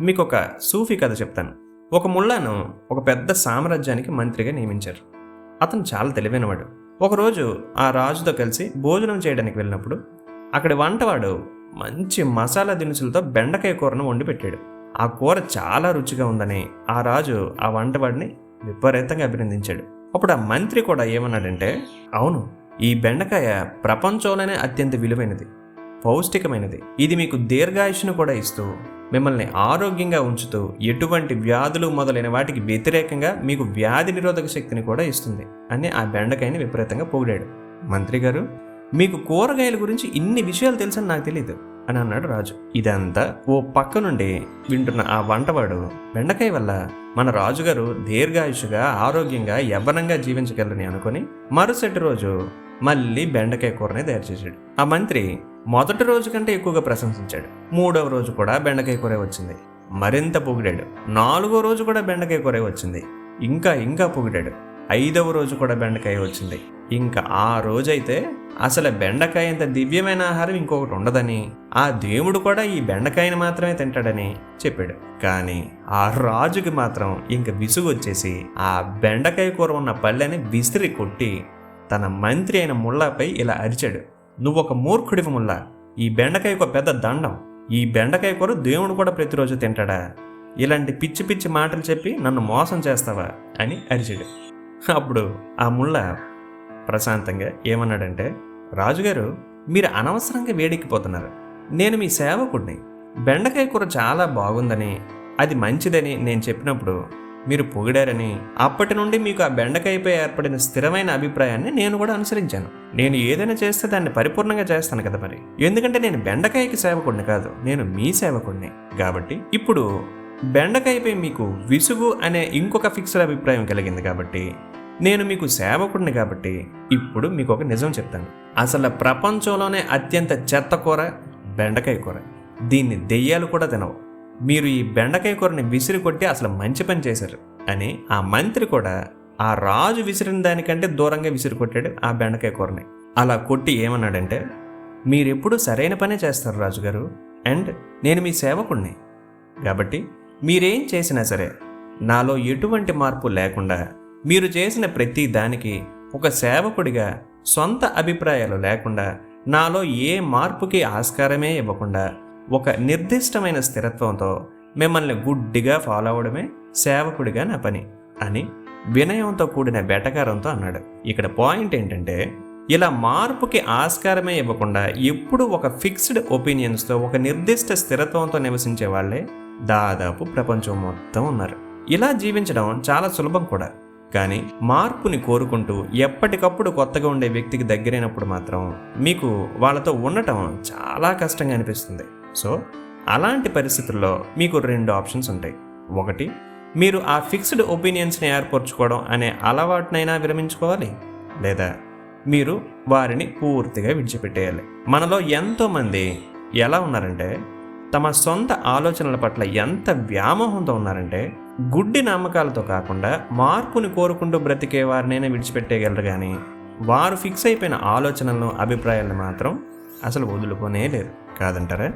మీకు ఒక సూఫీ కథ చెప్తాను. ఒక ముళ్ళాను ఒక పెద్ద సామ్రాజ్యానికి మంత్రిగా నియమించారు. అతను చాలా తెలివైనవాడు. ఒకరోజు ఆ రాజుతో కలిసి భోజనం చేయడానికి వెళ్ళినప్పుడు అక్కడి వంటవాడు మంచి మసాలా దినుసులతో బెండకాయ కూరను వండి పెట్టాడు. ఆ కూర చాలా రుచిగా ఉందని ఆ రాజు ఆ వంటవాడిని విపరీతంగా అభినందించాడు. అప్పుడు ఆ మంత్రి కూడా ఏమన్నాడంటే అవును ఈ బెండకాయ ప్రపంచంలోనే అత్యంత విలువైనది పౌష్టికమైనది. ఇది మీకు దీర్ఘాయుషును కూడా ఇస్తూ మిమ్మల్ని ఆరోగ్యంగా ఉంచుతూ ఎటువంటి వ్యాధులు మొదలైన వాటికి వ్యతిరేకంగా మీకు వ్యాధి నిరోధక శక్తిని కూడా ఇస్తుంది అని ఆ బెండకాయని విపరీతంగా పొగిడాడు. మంత్రి గారు మీకు కూరగాయల గురించి ఇన్ని విషయాలు తెలుసని నాకు తెలియదు అని అన్నాడు రాజు. ఇదంతా ఓ పక్క నుండి వింటున్న ఆ వంటవాడు బెండకాయ వల్ల మన రాజుగారు దీర్ఘాయుషుగా ఆరోగ్యంగా యవ్వనంగా జీవించగలరని అనుకుని మరుసటి రోజు మళ్ళీ బెండకాయ కూరని తయారు చేశాడు. ఆ మంత్రి మొదటి రోజు కంటే ఎక్కువగా ప్రశంసించాడు. మూడవ రోజు కూడా బెండకాయ కూరే వచ్చింది. మరింత పొగిడాడు. నాలుగో రోజు కూడా బెండకాయ కూరే వచ్చింది. ఇంకా ఇంకా పొగిడాడు. ఐదవ రోజు కూడా బెండకాయ వచ్చింది. ఇంకా ఆ రోజైతే అసలు బెండకాయ అంత దివ్యమైన ఆహారం ఇంకొకటి ఉండదని ఆ దేవుడు కూడా ఈ బెండకాయని మాత్రమే తింటాడని చెప్పాడు. కానీ ఆ రాజుకి మాత్రం ఇంక విసుగు వచ్చేసి ఆ బెండకాయ కూర ఉన్న పళ్ళని విసిరి కొట్టి తన మంత్రి అయిన ముల్లాపై ఇలా అరిచాడు. నువ్వు ఒక మూర్ఖుడివి ముల్లా. ఈ బెండకాయ ఒక పెద్ద దండం. ఈ బెండకాయ కూర దేవుడు కూడా ప్రతిరోజు తింటాడా? ఇలాంటి పిచ్చి పిచ్చి మాటలు చెప్పి నన్ను మోసం చేస్తావా? అని అరిచాడు. అప్పుడు ఆ ముళ్ళ ప్రశాంతంగా ఏమన్నాడంటే రాజుగారు మీరు అనవసరంగా వేడెక్కిపోతున్నారు. నేను మీ సేవకుడిని. బెండకాయ కూర చాలా బాగుందని అది మంచిదని నేను చెప్పినప్పుడు మీరు పొగిడారని అప్పటి నుండి మీకు ఆ బెండకాయపై ఏర్పడిన స్థిరమైన అభిప్రాయాన్ని నేను కూడా అనుసరించాను. నేను ఏదైనా చేస్తే దాన్ని పరిపూర్ణంగా చేస్తాను కదా మరి? ఎందుకంటే నేను బెండకాయకి సేవకుడిని కాదు నేను మీ సేవకుడిని. కాబట్టి ఇప్పుడు బెండకాయపై మీకు విసుగు అనే ఇంకొక ఫిక్స్డ్ అభిప్రాయం కలిగింది కాబట్టి నేను మీకు సేవకుడిని కాబట్టి ఇప్పుడు మీకు ఒక నిజం చెప్తాను. అసలు ప్రపంచంలోనే అత్యంత చెత్త కూర బెండకాయ కూర. దీన్ని దెయ్యాలు కూడా తినవు. మీరు ఈ బెండకాయ కూరని విసిరి కొట్టి అసలు మంచి పని చేశారు అని ఆ మంత్రి కూడా ఆ రాజు విసిరిన దానికంటే దూరంగా విసిరి కొట్టాడు ఆ బెండకాయ కూరని. అలా కొట్టి ఏమన్నాడంటే మీరెప్పుడు సరైన పనే చేస్తారు రాజుగారు. అండ్ నేను మీ సేవకుణ్ణి. కాబట్టి మీరేం చేసినా సరే నాలో ఎటువంటి మార్పు లేకుండా మీరు చేసిన ప్రతి దానికి ఒక సేవకుడిగా సొంత అభిప్రాయాలు లేకుండా నాలో ఏ మార్పుకి ఆస్కారమే ఇవ్వకుండా ఒక నిర్దిష్టమైన స్థిరత్వంతో మిమ్మల్ని గుడ్డిగా ఫాలో అవడమే సేవకుడిగా నా పని అని వినయంతో కూడిన బెటకారంతో అన్నాడు. ఇక్కడ పాయింట్ ఏంటంటే ఇలా మార్పుకి ఆస్కారమే ఇవ్వకుండా ఎప్పుడు ఒక ఫిక్స్డ్ ఒపీనియన్స్తో ఒక నిర్దిష్ట స్థిరత్వంతో నివసించే వాళ్ళే దాదాపు ప్రపంచం మొత్తం ఉన్నారు. ఇలా జీవించడం చాలా సులభం కూడా. కానీ మార్పుని కోరుకుంటూ ఎప్పటికప్పుడు కొత్తగా ఉండే వ్యక్తికి దగ్గరైనప్పుడు మాత్రం మీకు వాళ్ళతో ఉండటం చాలా కష్టంగా అనిపిస్తుంది. సో అలాంటి పరిస్థితుల్లో మీకు రెండు ఆప్షన్స్ ఉంటాయి. ఒకటి మీరు ఆ ఫిక్స్డ్ ఒపీనియన్స్ని ఏర్పరచుకోవడం అనే అలవాటునైనా విరమించుకోవాలి. లేదా మీరు వారిని పూర్తిగా విడిచిపెట్టేయాలి. మనలో ఎంతోమంది ఎలా ఉన్నారంటే తమ సొంత ఆలోచనల పట్ల ఎంత వ్యామోహంతో ఉన్నారంటే గుడ్డి నమ్మకాలతో కాకుండా మార్పుని కోరుకుంటూ బ్రతికే వారినైనా విడిచిపెట్టేయగలరు కానీ వారు ఫిక్స్ అయిపోయిన ఆలోచనలను అభిప్రాయాలను మాత్రం అసలు వదులుకోనే లేరు. కాదంటారా?